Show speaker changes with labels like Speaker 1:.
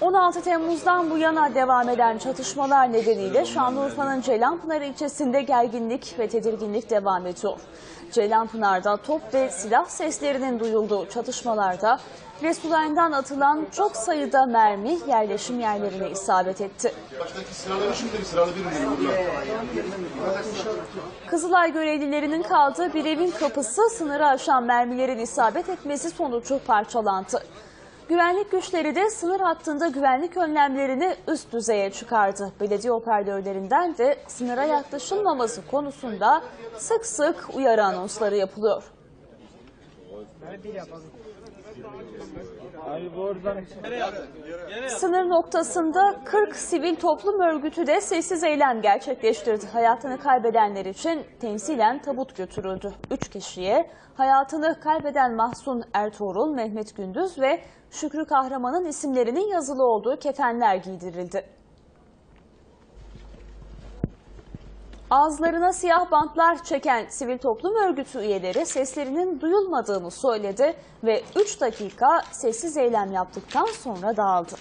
Speaker 1: 16 Temmuz'dan bu yana devam eden çatışmalar nedeniyle Şanlıurfa'nın Ceylanpınar ilçesinde gerginlik ve tedirginlik devam ediyor. Ceylanpınar'da top ve silah seslerinin duyulduğu çatışmalarda Resulayn'dan atılan çok sayıda mermi yerleşim yerlerine isabet etti. Kızılay görevlilerinin kaldığı bir evin kapısı sınırı aşan mermilerin isabet etmesi sonucu parçalandı. Güvenlik güçleri de sınır hattında güvenlik önlemlerini üst düzeye çıkardı. Belediye operatörlerinden de sınıra yaklaşılmaması konusunda sık sık uyarı anonsları yapılıyor. Sınır noktasında 40 sivil toplum örgütü de sessiz eylem gerçekleştirdi. Hayatını kaybedenler için temsilen tabut götürüldü. 3 kişiye hayatını kaybeden Mahsun Ertuğrul, Mehmet Gündüz ve Şükrü Kahraman'ın isimlerinin yazılı olduğu kefenler giydirildi. Ağızlarına siyah bantlar çeken sivil toplum örgütü üyeleri seslerinin duyulmadığını söyledi ve 3 dakika sessiz eylem yaptıktan sonra dağıldı.